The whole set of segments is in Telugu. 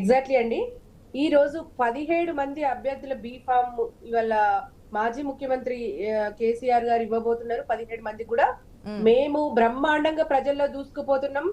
ఎగ్జాక్ట్లీ అండి. ఈ రోజు పదిహేడు మంది అభ్యర్థుల బీ ఫామ్ ఇవాళ మాజీ ముఖ్యమంత్రి కేసీఆర్ గారు ఇవ్వబోతున్నారు. పదిహేడు మంది కూడా మ్మ్. బ్రహ్మాండంగా ప్రజల్లో దూసుకుపోతున్నాం.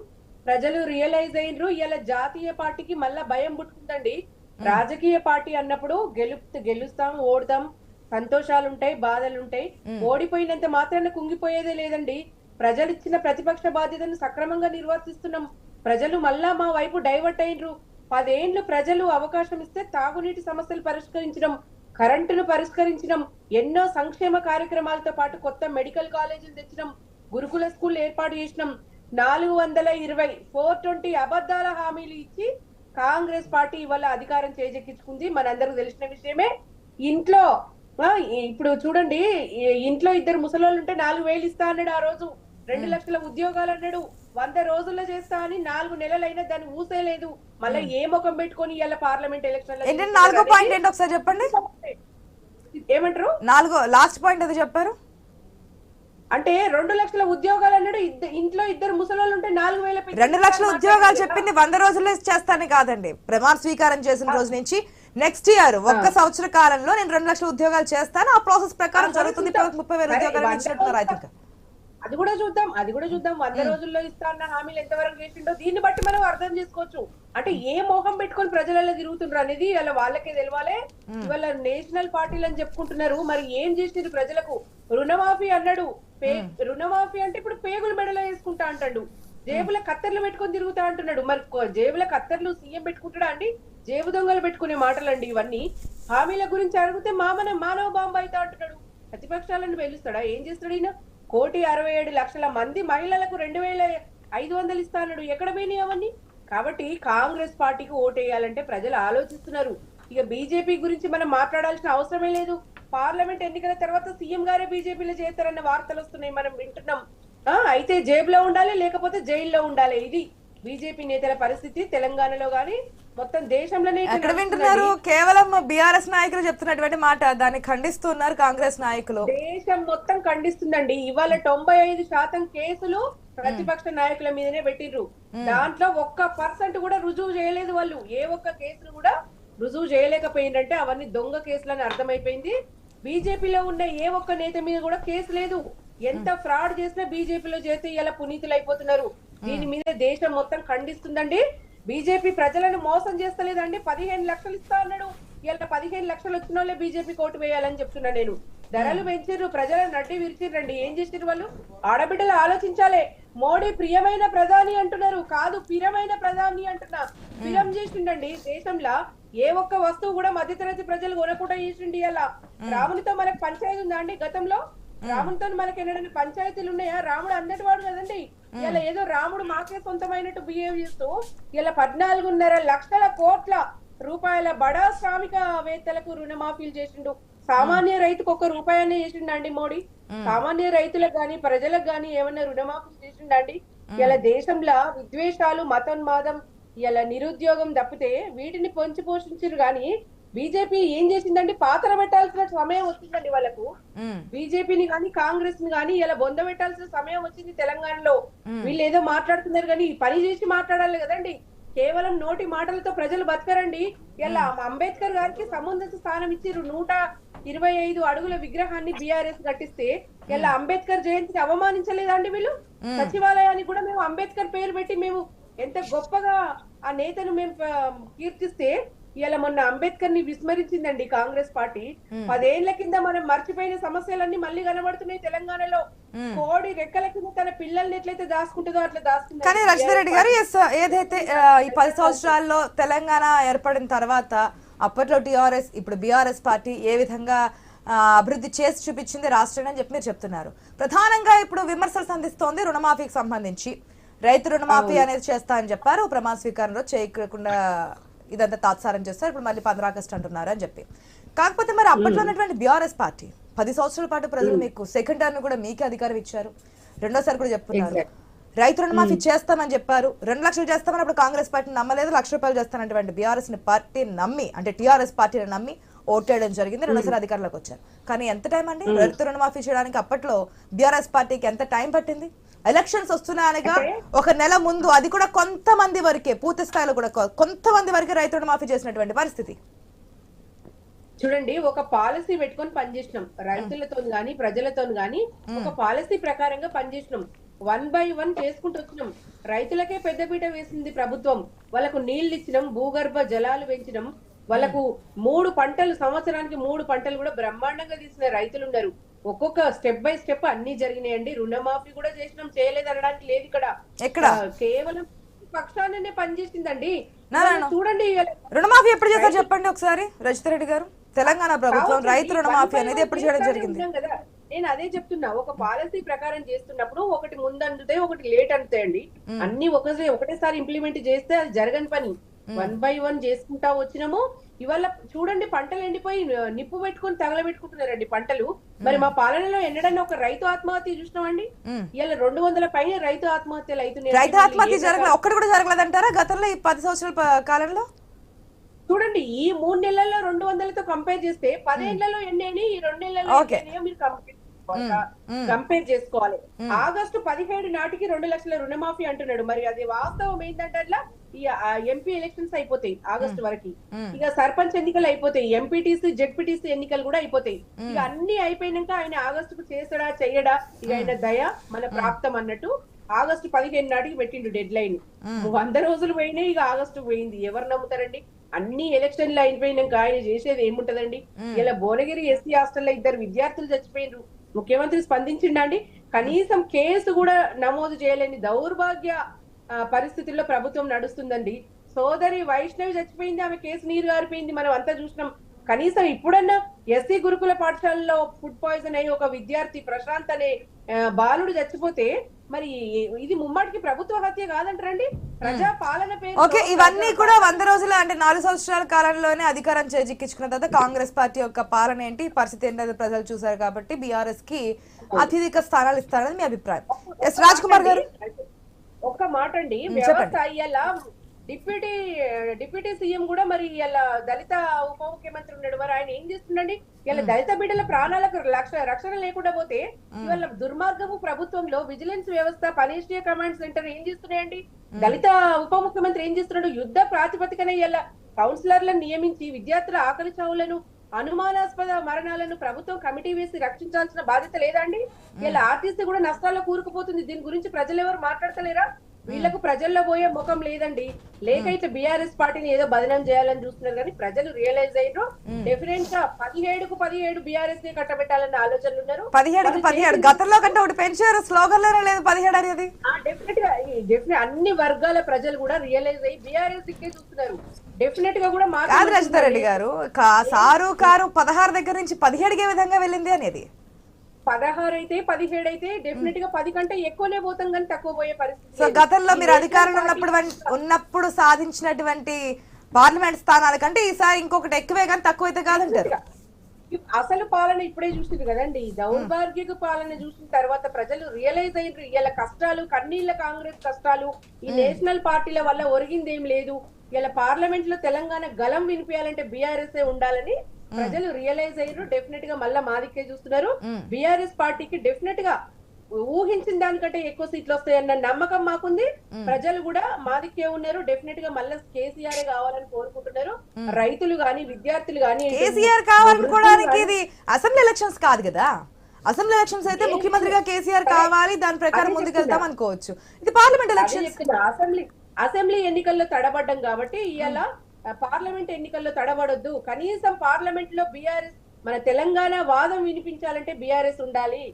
ప్రజలు రియలైజ్ అయినరు. ఇలా జాతీయ పార్టీకి మళ్ళా భయం పుట్టుకుందండి. రాజకీయ పార్టీ అన్నప్పుడు గెలు గెలుస్తాం ఓడతాం. సంతోషాలు ఉంటాయి బాధలు ఉంటాయి. ఓడిపోయినంత మాత్రాన కుంగిపోయేదే లేదండి. ప్రజలు ఇచ్చిన ప్రతిపక్ష బాధ్యతను సక్రమంగా నిర్వర్తిస్తున్నాం. ప్రజలు మళ్ళా మా వైపు డైవర్ట్ అయినరు. పదేండ్లు ప్రజలు అవకాశం ఇస్తే తాగునీటి సమస్యలు పరిష్కరించడం కరెంటును పరిష్కరించడం ఎన్నో సంక్షేమ కార్యక్రమాలతో పాటు కొత్త మెడికల్ కాలేజీలు తెచ్చడం గురుకుల స్కూల్ ఏర్పాటు చేసినాం. నాలుగు వందల ఇరవై ఫోర్ ట్వంటీ అబద్ధాల హామీలు ఇచ్చి కాంగ్రెస్ పార్టీ ఇవాళ అధికారం చేజెక్కించుకుంది. మనందరికి తెలిసిన విషయమే. ఇంట్లో ఇప్పుడు చూడండి ఇంట్లో ఇద్దరు ముసలోళ్ళు ఉంటే నాలుగు వేలు ఇస్తా అన్నాడు ఆ రోజు. రెండు లక్షల ఉద్యోగాలు అన్నాడు. వంద రోజుల్లో చేస్తా అని నాలుగు నెలలైనా దాన్ని ఊసేలేదు. మళ్ళీ ఏ ముఖం పెట్టుకొని ఇలా పార్లమెంట్ ఎలక్షన్ నాలుగో పాయింట్ ఏంటి ఒకసారి చెప్పండి? ఏమంటారు? నాలుగో లాస్ట్ పాయింట్ ఏదో చెప్పారు? అంటే రెండు లక్షల ఉద్యోగాలు అన్నాడు. ఇంట్లో ఇద్దరు ముసలోళ్ళు ఉంటే నాలుగు వేల రెండు లక్షల ఉద్యోగాలు చెప్పింది వంద రోజుల్లో చేస్తానని కాదండి. ప్రమాణ స్వీకారం చేసిన రోజు నుంచి నెక్స్ట్ ఇయర్ ఒక్క సంవత్సర కాలంలో నేను రెండు లక్షల ఉద్యోగాలు చేస్తాను. ఆ ప్రాసెస్ ప్రకారం జరుగుతుంది. ముప్పై వేల ఉద్యోగాలు ఇచ్చినట్టున్నారు ఐ థింక్ అది కూడా చూద్దాం అది కూడా చూద్దాం. వంద రోజుల్లో ఇస్తా అన్న హామీలు ఎంతవరకు చేసిండో దీన్ని బట్టి మనం అర్థం చేసుకోవచ్చు. అంటే ఏ మోహం పెట్టుకొని ప్రజలలో తిరుగుతుండ్రు అనేది అలా వాళ్ళకే తెలవాలి. ఇవాళ నేషనల్ పార్టీలు అని చెప్పుకుంటున్నారు. మరి ఏం చేసిండ్రు ప్రజలకు? రుణమాఫీ అన్నాడు. పే- రుణమాఫీ అంటే ఇప్పుడు పేగులు మెడలో వేసుకుంటా అంటాడు. జేబుల కత్తర్లు పెట్టుకొని తిరుగుతా అంటున్నాడు. మరి జేబుల కత్తర్లు సీఎం పెట్టుకుంటాడా అండి? జేబు దొంగలు పెట్టుకునే మాటలండి ఇవన్నీ. హామీల గురించి అడిగితే మామన మానవ బాంబు అవుతా అంటున్నాడు. ప్రతిపక్షాలను వెలుస్తాడా ఏం చేస్తాడు ఈయన? కోటి అరవై ఏడు లక్షల మంది మహిళలకు రెండు వేల ఐదు వందలు ఇస్తా ఎక్కడ పోయినాయి అవన్నీ? కాబట్టి కాంగ్రెస్ పార్టీకి ఓటేయాలంటే ప్రజలు ఆలోచిస్తున్నారు. ఇక బీజేపీ గురించి మనం మాట్లాడాల్సిన అవసరమే లేదు. పార్లమెంట్ ఎన్నికల తర్వాత సీఎం గారే బీజేపీలో చేస్తారన్న వార్తలు వస్తున్నాయి. మనం వింటున్నాం. అయితే జేబులో ఉండాలి లేకపోతే జైల్లో ఉండాలి. ఇది బీజేపీ నేతల పరిస్థితి తెలంగాణలో గాని మొత్తం దేశంలోనే ఎక్కడ. వింటున్నారు? కేవలం బీఆర్ఎస్ నాయకులు చెప్తున్నటువంటి మాట దాన్ని ఖండిస్తున్నారు కాంగ్రెస్ నాయకులు. దేశం మొత్తం ఖండిస్తుందండి. ఇవాళ తొంభై ఐదు శాతం కేసులు ప్రతిపక్ష నాయకుల మీదనే పెట్టిర్రు. దాంట్లో ఒక్క పర్సెంట్ కూడా రుజువు చేయలేదు వాళ్ళు. ఏ ఒక్క కేసును కూడా రుజువు చేయలేకపోయిందంటే అవన్నీ దొంగ కేసులని అర్థమైపోయింది. బీజేపీలో ఉన్న ఏ ఒక్క నేత మీద కూడా కేసు లేదు. ఎంత ఫ్రాడ్ చేసినా బీజేపీలో చేస్తే ఇలా పునీతులు అయిపోతున్నారు. దీని మీద దేశం మొత్తం ఖండిస్తుందండి. బీజేపీ ప్రజలను మోసం చేస్తలేదండి. పదిహేను లక్షలు ఇస్తా అన్నాడు. ఇలా పదిహేను లక్షలు వచ్చిన వాళ్ళే బీజేపీ కోటు వేయాలని చెప్తున్నా నేను. ధరలు పెంచిర్రు ప్రజలను నడ్డి విరిచిర్రండి. ఏం చేసిర్రు వాళ్ళు? ఆడబిడ్డలు ఆలోచించాలే. మోడీ ప్రియమైన ప్రధాని అంటున్నారు. కాదు పిరమైన ప్రధాని అంటున్నా. పిరం చేసిండండి. దేశంలో ఏ ఒక్క వస్తువు కూడా మధ్యతరగతి ప్రజలు కొనకుండా చేసిండి అలా రామునితో మనకు పంచాయతీ ఉందా అండి గతంలో? రామునితో మనకి ఎన్నడైనా పంచాయతీలు ఉన్నాయా? రాముడు అందటి వాడు కదండి ఇలా ఏదో రాముడు మాకే సొంతమైనట్టు బిహేవ్ చేస్తూ ఇలా పద్నాలుగున్నర లక్షల కోట్ల రూపాయల బడా శ్రామికవేత్తలకు రుణమాఫీలు చేసిండు. సామాన్య రైతుకు ఒక్క రూపాయనే చేసిండండి మోడీ. సామాన్య రైతులకు గాని ప్రజలకు గాని ఏమన్నా రుణమాఫీ చేసిండండి. ఇలా దేశంలో విద్వేషాలు మతోన్మాదం ఇలా నిరుద్యోగం తప్పితే వీటిని పొంచి పోషించారు గాని బీజేపీ ఏం చేసిందండి పాత్ర పెట్టాల్సిన సమయం వచ్చిందండి వాళ్ళకు. బీజేపీని కానీ కాంగ్రెస్ని కానీ ఇలా బొంద పెట్టాల్సిన సమయం వచ్చింది తెలంగాణలో. వీళ్ళు ఏదో మాట్లాడుతున్నారు కానీ పని చేసి మాట్లాడాలి కదండి. కేవలం నోటి మాటలతో ప్రజలు బతకరండి. ఇలా అంబేద్కర్ గారికి సమున్నత స్థానం ఇచ్చిర్రు నూట ఇరవై ఐదు అడుగుల విగ్రహాన్ని బీఆర్ఎస్ కట్టిస్తే ఇలా అంబేద్కర్ జయంతిని అవమానించలేదండి వీళ్ళు? సచివాలయానికి కూడా మేము అంబేద్కర్ పేరు పెట్టి మేము ఎంత గొప్పగా ఆ నేతను మేము కీర్తిస్తే ఇలా మొన్న అంబేద్కర్ని విస్మరించిందండి కాంగ్రెస్ పార్టీ. పదేళ్ళ కింద మనం మర్చిపోయిన సమస్యలన్నీ మళ్ళీ కనబడుతున్నాయి తెలంగాణలో. కోడి రెక్కల కింద తన పిల్లల్ని ఎట్లయితే దాచుకుంటుందో అట్లా దాచుకుంటుంది కానీ రజనీరెడ్డి గారు ఏదైతే ఈ పది సంవత్సరాల్లో తెలంగాణ ఏర్పడిన తర్వాత అప్పట్లో టిఆర్ఎస్ ఇప్పుడు బీఆర్ఎస్ పార్టీ ఏ విధంగా అభివృద్ధి చేసి చూపించింది రాష్ట్రాన్ని అని చెప్పి మీరు చెప్తున్నారు. ప్రధానంగా ఇప్పుడు విమర్శలు సంధిస్తోంది రుణమాఫీకి సంబంధించి. రైతు రుణమాఫీ అనేది చేస్తా అని చెప్పారు. ప్రమాణ స్వీకారంలో చేయకుండా ఇదంతా తాత్సారం చేస్తారు. ఇప్పుడు మళ్ళీ పంద్రా ఆగస్ట్ అంటున్నారు అని చెప్పి. కాకపోతే మరి అప్పట్లో ఉన్నటువంటి బీఆర్ఎస్ పార్టీ పది సంవత్సరాల పాటు ప్రజలు మీకు సెకండ్ టర్మ్ కూడా మీకే అధికారం ఇచ్చారు. రెండోసారి కూడా చెప్తున్నారు. రైతు రుణమాఫీ చేస్తామని చెప్పారు. రెండు లక్షలు చేస్తామని అప్పుడు కాంగ్రెస్ పార్టీ నమ్మలేదు. లక్ష రూపాయలు చేస్తానంటే బీఆర్ఎస్ని పార్టీ నమ్మి అంటే టీఆర్ఎస్ పార్టీని నమ్మి ఓటేయడం జరిగింది. రెండోసారి అధికారంలోకి వచ్చారు. కానీ ఎంత టైం అండి? రైతు రుణమాఫీ చేయడానికి అప్పట్లో బీఆర్ఎస్ పార్టీకి ఎంత టైం పట్టింది? ఎలక్షన్స్ వస్తున్నాయనగా ఒక నెల ముందు అది కూడా కొంతమంది వరకే పూర్తి స్థాయిలో కూడా కొంతమంది వరకే రైతు రుణమాఫీ చేసినటువంటి పరిస్థితి. చూడండి ఒక పాలసీ పెట్టుకొని పనిచేసినాం. రైతులతో గాని ప్రజలతో గాని ఒక పాలసీ ప్రకారంగా పనిచేసినాం. వన్ బై వన్ చేసుకుంటూ వచ్చినాం. రైతులకే పెద్దపీట వేసింది ప్రభుత్వం. వాళ్ళకు నీళ్ళు ఇచ్చినాం భూగర్భ జలాలు పెంచినాం. వాళ్ళకు మూడు పంటలు సంవత్సరానికి మూడు పంటలు కూడా బ్రహ్మాండంగా తీసిన రైతులు ఉన్నారు. ఒక్కొక్క స్టెప్ బై స్టెప్ అన్ని జరిగినాయండి. రుణమాఫీ కూడా చేసినాం. చేయలేదు అనడానికి లేదు ఇక్కడ. ఎక్కడ? కేవలం పక్షాననే పనిచేసిందండి. చూడండి రుణమాఫీ ఎప్పుడు చేశారు చెప్పండి ఒకసారి? రజిత రెడ్డి గారు? తెలంగాణ ప్రభుత్వం రైతు రుణమాఫీ అనేది ఎప్పుడు చేయడం జరిగింది? నేను అదే చెప్తున్నా. ఒక పాలసీ ప్రకారం చేస్తున్నప్పుడు ఒకటి ముందు అందుతాయి ఒకటి లేట్ అందుతాయండి అన్ని ఒకసే ఒకటేసారి ఇంప్లిమెంట్ చేస్తే అది జరగని పని. వన్ బై వన్ చేసుకుంటా వచ్చినాము. ఇవాళ చూడండి పంటలు ఎండిపోయి నిప్పు పెట్టుకొని తగలబెట్టుకుంటున్నారండి పంటలు. మరి మా పాలనలో ఎన్నడన్నా ఒక రైతు ఆత్మహత్య చూసినామండి. ఇవాళ రెండు వందల పైన రైతు ఆత్మహత్యలు అవుతున్నాయి. రైతు ఆత్మహత్య జరగలేదు ఒక్కటి కూడా జరగలేదంటారా గతంలో ఈ పది సంవత్సరాల కాలంలో? చూడండి ఈ మూడు నెలల్లో రెండు వందలతో కంపేర్ చేస్తే పదేళ్ళలో ఎన్ని అయినాయి ఈ రెండు నెలల్లో మీరు కంపేర్ చేసుకోవాలి? ఆగస్టు పదిహేడు నాటికి రెండు లక్షల రుణమాఫీ అంటున్నాడు. మరి అది వాస్తవం ఏంటంటే అట్లా ఈ ఎంపీ ఎలక్షన్స్ అయిపోతాయి ఆగస్టు వరకు. ఇక సర్పంచ్ ఎన్నికలు అయిపోతాయి ఎంపీటీసీ జెడ్పీటీసీ ఎన్నికలు కూడా అయిపోతాయి. ఇక అన్ని అయిపోయినాక ఆయన ఆగస్టుకు చేస్తాడా చెయ్యడా ఇక ఆయన దయ మన ప్రాప్తం అన్నట్టు ఆగస్టు పదిహేను నాటికి పెట్టిండు డెడ్ లైన్ వంద రోజులు పోయినాయి ఇక ఆగస్టు పోయింది. ఎవరు నమ్ముతారండి? అన్ని ఎలక్షన్లు అయిపోయినాక ఆయన చేసేది ఏముంటదండి? ఇలా భువనగిరి ఎస్సీ హాస్టల్లో ఇద్దరు విద్యార్థులు చచ్చిపోయినరు ముఖ్యమంత్రి స్పందించిండా అండి? కనీసం కేసు కూడా నమోదు చేయలేని దౌర్భాగ్య పరిస్థితుల్లో ప్రభుత్వం నడుస్తుందండి. సోదరి వైష్ణవి చచ్చిపోయింది ఆమె కేసు నీరు గారిపోయింది మనం అంతా చూసినాం. కనీసం ఇప్పుడన్నా ఎస్సీ గురుకుల పాఠశాలలో ఫుడ్ పాయిజన్ అయ్యి ఒక విద్యార్థి ప్రశాంత్ అనే బాలుడు చచ్చిపోతే మరి ఇది ముమ్మాటికి ప్రభుత్వ హత్య కాదంటారండి? ప్రజా పాలన పేరు ఓకే ఇవన్నీ కూడా వంద రోజుల అంటే నాలుగు సంవత్సరాల కాలంలోనే అధికారం చేజిక్కించుకున్న తర్వాత కాంగ్రెస్ పార్టీ యొక్క పాలన ఏంటి? పరిస్థితి ఏంటో ప్రజలు చూశారు కాబట్టి బీఆర్ఎస్కి అత్యధిక స్థానాలు ఇస్తారని మీ అభిప్రాయం. ఎస్ రాజ్ కుమార్ గారు. ఒక్క మాట అండి వ్యవస్థ ఇవాళ డిప్యూటీ డిప్యూటీ సీఎం కూడా మరి ఇలా దళిత ఉప ముఖ్యమంత్రి ఉన్నాడు. మరి ఆయన ఏం చేస్తుండండి? ఇలా దళిత బిడ్డల ప్రాణాలకు లక్ష రక్షణ లేకుండా పోతే ఇవాళ దుర్మార్గపు ప్రభుత్వంలో విజిలెన్స్ వ్యవస్థ పనేషియా కమాండ్ సెంటర్ ఏం చేస్తున్నాయండి? దళిత ఉప ముఖ్యమంత్రి ఏం చేస్తున్నాడు? యుద్ధ ప్రాతిపదికన ఇలా కౌన్సిలర్లను నియమించి విద్యార్థుల ఆకలి చావులను అనుమానాస్పద మరణాలను ప్రభుత్వం కమిటీ వేసి రక్షించాల్సిన బాధ్యత లేదా అండి? ఇలా ఆర్టీసీ కూడా నష్టాల్లో కూరుకుపోతుంది. దీని గురించి ప్రజలు ఎవరు మాట్లాడతలేరా? వీళ్ళకు ప్రజల్లో పోయే ముఖం లేదండి. లేక ఇట్లా బీఆర్ఎస్ పార్టీని ఏదో బదనం చేయాలని చూస్తున్నారు కానీ ప్రజలు రియలైజ్ అయ్యారు డెఫినెట్గా పదిహేడుకు పదిహేడు బీఆర్ఎస్ని కట్టబెట్టాలన్న ఆలోచనలు ఉన్నారు. పదిహేడుకి పదిహేడు. గతంలో కంటే ఒకటి పెంచారు. స్లోగన్లోనే లేదు పదిహేడు అనేది. డెఫినెట్గా డెఫినెట్ అన్ని వర్గాల ప్రజలు కూడా రియలైజ్ అయ్యి బీఆర్ఎస్ దిక్కే చూస్తున్నారు. డెఫినెట్గా కూడా కాదు రజిత రెడ్డి గారు సారు కారు పదహారు దగ్గర నుంచి పదిహేడుకి విధంగా వెళ్ళింది అనేది. పదహారు అయితే పదిహేడు అయితే డెఫినెట్గా పది కంటే ఎక్కువనే పోతాం కానీ తక్కువ పోయే పరిస్థితి సో. గతంలో మీరు అధికారంలో ఉన్నప్పుడు ఉన్నప్పుడు సాధించినటువంటి పార్లమెంట్ స్థానాల కంటే ఈసారి ఇంకొకటి ఎక్కువే కానీ తక్కువ అయితే కాదంటారు అసలు పాలన ఇప్పుడే చూసింది కదండి. దౌర్భాగ్యకు పాలన చూసిన తర్వాత ప్రజలు రియలైజ్ అయ్యారు ఇలా కష్టాలు కన్నీళ్ళ కాంగ్రెస్ కష్టాలు ఈ నేషనల్ పార్టీల వల్ల ఒరిగింది లేదు. ఇలా పార్లమెంట్లో తెలంగాణ గలం వినిపించాలంటే బీఆర్ఎస్ ఉండాలని ప్రజలు రియలైజ్ అయ్యారు డెఫినెట్గా మళ్ళా మాదికే చూస్తున్నారు. బీఆర్ఎస్ పార్టీకి డెఫినెట్గా ఊహించిన దానికంటే ఎక్కువ సీట్లు వస్తాయన్న నమ్మకం మాకుంది. ప్రజలు కూడా మాదికే ఉన్నారు. డెఫినెట్గా మళ్ళీ కేసీఆర్ కావాలని కోరుకుంటున్నారు. రైతులు గాని విద్యార్థులు గాని కేసీఆర్ కావాలనుకోవడానికి ఇది అసెంబ్లీ ఎలక్షన్స్ కాదు కదా. అసెంబ్లీ ఎలక్షన్స్ అయితే ముఖ్యమంత్రిగా కేసీఆర్ కావాలి. దాని ప్రకారం ముందుకెళ్తాం అనుకోవచ్చు. ఇది పార్లమెంట్ ఎలక్షన్స్. చెప్తున్నా. అసెంబ్లీ అసెంబ్లీ ఎన్నికల్లో తడబడ్డం కాబట్టి ఇవాళ పార్లమెంట్ ఎన్నికల్లో తడబడొద్దు. కనీసం పార్లమెంట్లో బీఆర్ఎస్ మన తెలంగాణ వాదం వినిపించాలంటే బీఆర్ఎస్ ఉండాలి.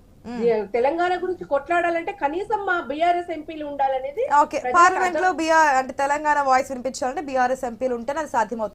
తెలంగాణ గురించి కొట్లాడాలంటే కనీసం మా బీఆర్ఎస్ ఎంపీలు ఉండాలనేది పార్లమెంట్లో బీఆర్ అంటే తెలంగాణ వాయిస్ వినిపించాలంటే బీఆర్ఎస్ ఎంపీలు ఉంటేనే అది సాధ్యమవుతుంది.